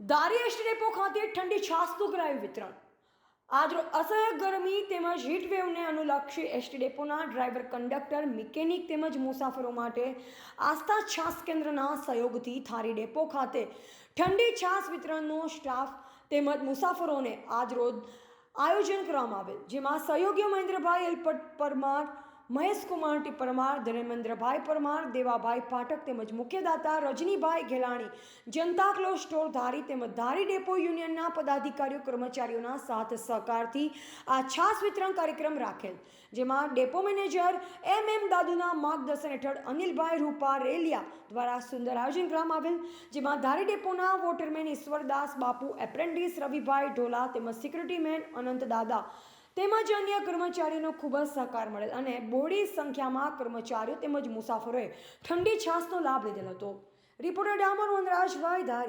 દારી depot ખાતે ઠંડી છાસનું કરાયું વિતરણ. આજરો અસહ્ય ગરમી તેમજ વેવને અનુલક્ષી એસટી ડેપોના ડ્રાઈવર કંડક્ટર મિકેનિક તેમજ મુસાફરો માટે આસ્થા છાસ કેન્દ્રના સહયોગથી થારી ડેપો ખાતે ઠંડી છાસ વિતરણનો સ્ટાફ તેમજ મુસાફરોને આજરોજ આયોજન કરવામાં આવેલ, જેમાં સહયોગી મહેન્દ્રભાઈ એલપટ પરમાર મહેશકુમાર કુમારટી, પરમાર, ધર્મેન્દ્રભાઈ પરમાર, દેવાભાઈ પાઠક તેમજ મુખ્યદાતા રજનીભાઈ ઘેલાણી જનતા ક્લોઝ સ્ટોર ધારી તેમજ ધારી ડેપો યુનિયનના પદાધિકારીઓ, કર્મચારીઓના સાથ સહકારથી આ છાસ વિતરણ કાર્યક્રમ રાખેલ, જેમાં ડેપો મેનેજર એમ એમ દાદુના માર્ગદર્શન હેઠળ અનિલભાઈ રૂપા રેલિયા દ્વારા સુંદર આયોજન કરવામાં આવેલ, જેમાં ધારી ડેપોના વોટરમેન ઈશ્વરદાસ બાપુ, એપ્રેન્ટિસ રવિભાઈ ઢોલા તેમજ સિક્યુરિટી મેન અનંત દાદા તેમજ અન્ય કર્મચારીઓનો ખૂબ જ સહકાર મળેલ અને બોડી સંખ્યામાં કર્મચારીઓ તેમજ મુસાફરોએ ઠંડી છાસનો લાભ લીધેલો હતો. રિપોર્ટર ડામર વનરાજભાઈ ધારી.